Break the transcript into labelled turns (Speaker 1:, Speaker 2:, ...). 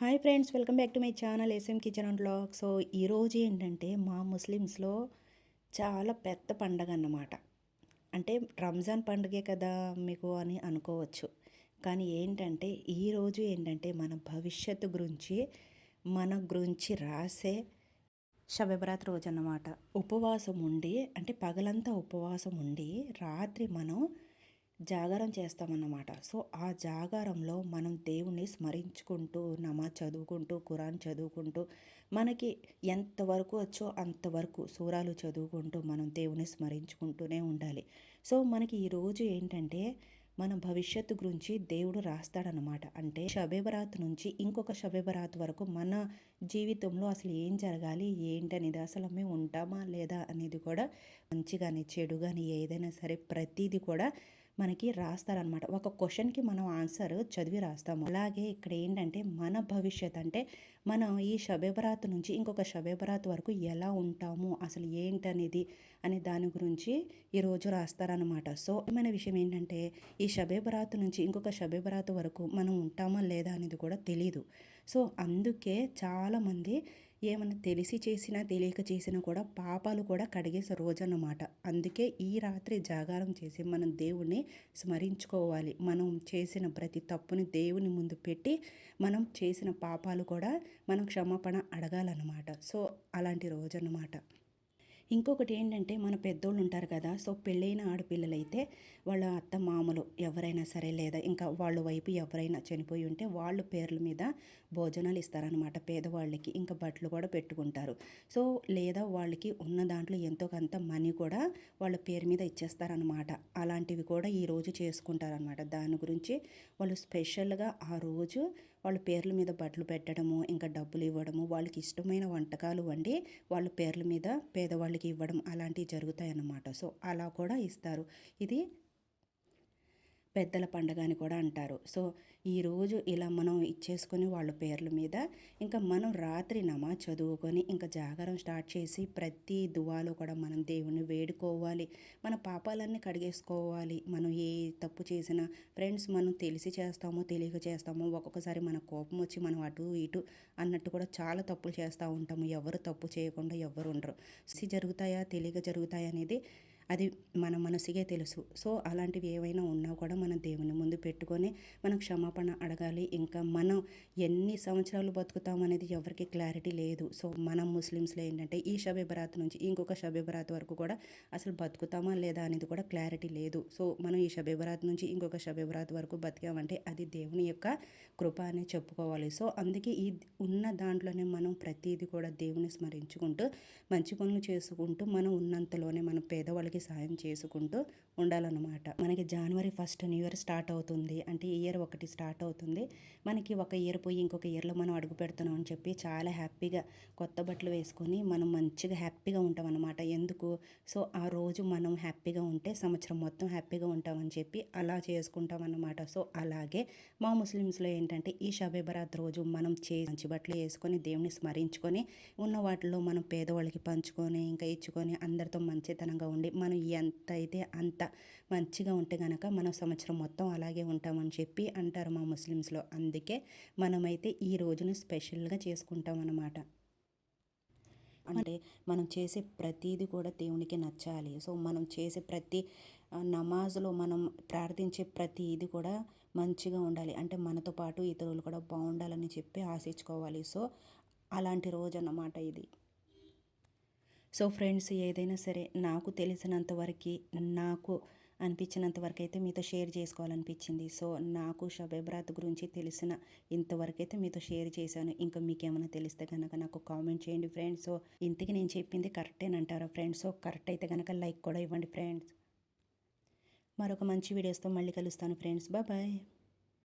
Speaker 1: Hi friends welcome back to my channel S M kitchen and blog. So ఈరోజు ఏంటంటే మా ముస్లిమ్స్లో చాలా పెద్ద పండగ అన్నమాట. అంటే రంజాన్ పండుగే కదా మీకు అని అనుకోవచ్చు. కానీ ఏంటంటే ఈరోజు ఏంటంటే మన భవిష్యత్తు గురించి మన గురించి రాసే శబెబరాత్ రోజు అన్నమాట. ఉపవాసం ఉండి అంటే పగలంతా ఉపవాసం ఉండి రాత్రి మనం జాగారం చేస్తామన్నమాట. సో ఆ జాగారంలో మనం దేవుణ్ణి స్మరించుకుంటూ నమాజ్ చదువుకుంటూ కురాన్ చదువుకుంటూ మనకి ఎంతవరకు వచ్చో అంతవరకు సూరాలు చదువుకుంటూ మనం దేవుని స్మరించుకుంటూనే ఉండాలి. సో మనకి ఈరోజు ఏంటంటే మన భవిష్యత్తు గురించి దేవుడు రాస్తాడనమాట అంటే షబేబరాత్ నుంచి ఇంకొక షబేబరాత్ వరకు మన జీవితంలో అసలు ఏం జరగాలి ఏంటనేది అసలు మేము ఉంటామా లేదా అనేది కూడా మంచిగాని చెడు కానీ ఏదైనా సరే ప్రతిదీ కూడా మనకి రాస్తారనమాట ఒక క్వశ్చన్కి మనం ఆన్సర్ చదివి రాస్తాము. అలాగే ఇక్కడ ఏంటంటే మన భవిష్యత్ అంటే మనం ఈ షబేబరాత్ నుంచి ఇంకొక షబేబరాత్ వరకు ఎలా ఉంటాము అసలు ఏంటనేది అనే దాని గురించి ఈరోజు రాస్తారనమాట సో మన విషయం ఏంటంటే ఈ షబేబరాత్ నుంచి ఇంకొక షబేబరాత్ వరకు మనం ఉంటామా లేదా అనేది కూడా తెలీదు. సో అందుకే చాలామంది ఏమైనా తెలిసి చేసినా తెలియక చేసినా కూడా పాపాలు కూడా కడిగేసే రోజు అన్నమాట అందుకే ఈ రాత్రి జాగారం చేసి మనం దేవుణ్ణి స్మరించుకోవాలి. మనం చేసిన ప్రతి తప్పుని దేవుని ముందు పెట్టి మనం చేసిన పాపాలు కూడా మనం క్షమాపణ అడగాలన్నమాట. సో అలాంటి రోజు అన్నమాట ఇంకొకటి ఏంటంటే మన పెద్దోళ్ళు ఉంటారు కదా సో పెళ్ళైన ఆడపిల్లలైతే వాళ్ళ అత్త మామలు ఎవరైనా సరే లేదా ఇంకా వాళ్ళ వైపు ఎవరైనా చనిపోయి ఉంటే వాళ్ళ పేర్ల మీద భోజనాలు ఇస్తారనమాట పేదవాళ్ళకి ఇంకా బట్టలు కూడా పెట్టుకుంటారు. సో లేదా వాళ్ళకి ఉన్న దాంట్లో ఎంతో కొంత మనీ కూడా వాళ్ళ పేరు మీద ఇచ్చేస్తారనమాట అలాంటివి కూడా ఈరోజు చేసుకుంటారనమాట దాని గురించి వాళ్ళు స్పెషల్గా ఆ రోజు వాళ్ళ పేర్ల మీద బట్టలు పెట్టడము ఇంకా డబ్బులు ఇవ్వడము వాళ్ళకి ఇష్టమైన వంటకాలు వండి వాళ్ళ పేర్ల మీద పేదవాళ్ళు వాళ్ళకి ఇవ్వడం అలాంటివి జరుగుతాయి అన్నమాట సో అలా కూడా ఇస్తారు. ఇది పెద్దల పండగ అని కూడా అంటారు. సో ఈరోజు ఇలా మనం ఇచ్చేసుకొని వాళ్ళ పేర్ల మీద ఇంకా మనం రాత్రి నమా చదువుకొని ఇంకా జాగారం స్టార్ట్ చేసి ప్రతి దువాలో కూడా మనం దేవుణ్ణి వేడుకోవాలి. మన పాపాలన్నీ కడిగేసుకోవాలి. మనం ఏ తప్పు చేసినా ఫ్రెండ్స్ మనం తెలిసి చేస్తామో తెలియక చేస్తామో ఒక్కొక్కసారి మన కోపం వచ్చి మనం అటు ఇటు అన్నట్టు కూడా చాలా తప్పులు చేస్తూ ఉంటాము. ఎవరు తప్పు చేయకుండా ఎవరు ఉండరు. జరుగుతాయా తెలియక జరుగుతాయా అనేది అది మన మనసుకే తెలుసు. సో అలాంటివి ఏవైనా ఉన్నా కూడా మనం దేవుని ముందు పెట్టుకొని మనం క్షమాపణ అడగాలి. ఇంకా మనం ఎన్ని సంవత్సరాలు బతుకుతాం అనేది ఎవరికి క్లారిటీ లేదు. సో మనం ముస్లిమ్స్లో ఏంటంటే ఈ షబే బరాత్ నుంచి ఇంకొక షబే బరాత్ వరకు కూడా అసలు బతుకుతామా లేదా అనేది కూడా క్లారిటీ లేదు. సో మనం ఈ షబే బరాత్ నుంచి ఇంకొక షబే బరాత్ వరకు బతికామంటే అది దేవుని యొక్క కృప అనే చెప్పుకోవాలి. సో అందుకే ఈ ఉన్న దాంట్లోనే మనం ప్రతిదీ కూడా దేవుని స్మరించుకుంటూ మంచి పనులు చేసుకుంటూ మనం ఉన్నంతలోనే మనం పేదవాళ్ళకి అందరికీ సాయం చేసుకుంటూ ఉండాలన్నమాట. మనకి జనవరి ఫస్ట్ న్యూ ఇయర్ స్టార్ట్ అవుతుంది. అంటే ఇయర్ ఒకటి స్టార్ట్ అవుతుంది. మనకి ఒక ఇయర్ పోయి ఇంకొక ఇయర్లో మనం అడుగు పెడుతున్నాం అని చెప్పి చాలా హ్యాపీగా కొత్త బట్టలు వేసుకొని మనం మంచిగా హ్యాపీగా ఉంటాం అనమాట ఎందుకు? సో ఆ రోజు మనం హ్యాపీగా ఉంటే సంవత్సరం మొత్తం హ్యాపీగా ఉంటామని చెప్పి అలా చేసుకుంటాం అన్నమాట సో అలాగే మా ముస్లిమ్స్లో ఏంటంటే ఈ షబే బరాత్ రోజు మనం చే మంచి బట్టలు వేసుకొని దేవుని స్మరించుకొని ఉన్న వాటిలో మనం పేదవాళ్ళకి పంచుకొని ఇంకా ఇచ్చుకొని అందరితో మంచితనంగా ఉండి మన మనం ఎంత అయితే అంత మంచిగా ఉంటే కనుక మనం సంవత్సరం మొత్తం అలాగే ఉంటామని చెప్పి అంటారు మా ముస్లిమ్స్లో. అందుకే మనమైతే ఈ రోజును స్పెషల్గా చేసుకుంటాం అన్నమాట అంటే మనం చేసే ప్రతీది కూడా దేవునికి నచ్చాలి. సో మనం చేసే ప్రతి నమాజ్లో మనం ప్రార్థించే ప్రతి ఇది కూడా మంచిగా ఉండాలి. అంటే మనతో పాటు ఇతరులు కూడా బాగుండాలని చెప్పి ఆశించుకోవాలి. సో అలాంటి రోజు అన్నమాట ఇది. సో ఫ్రెండ్స్ ఏదైనా సరే నాకు తెలిసినంత వరకు నాకు అనిపించినంత వరకు అయితే మీతో షేర్ చేసుకోవాలనిపించింది. సో నాకు షబేబ్రాత్ గురించి తెలిసిన ఇంతవరకు అయితే మీతో షేర్ చేశాను. ఇంకా మీకు ఏమైనా తెలిస్తే కనుక నాకు కామెంట్ చేయండి ఫ్రెండ్స్. సో ఇంతకి నేను చెప్పింది కరెక్టేనంటారా ఫ్రెండ్స్? సో కరెక్ట్ అయితే కనుక లైక్ కూడా ఇవ్వండి ఫ్రెండ్స్. మరొక మంచి వీడియోస్తో మళ్ళీ కలుస్తాను ఫ్రెండ్స్. బాయ్.